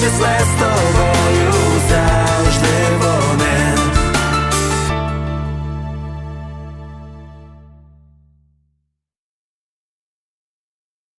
just last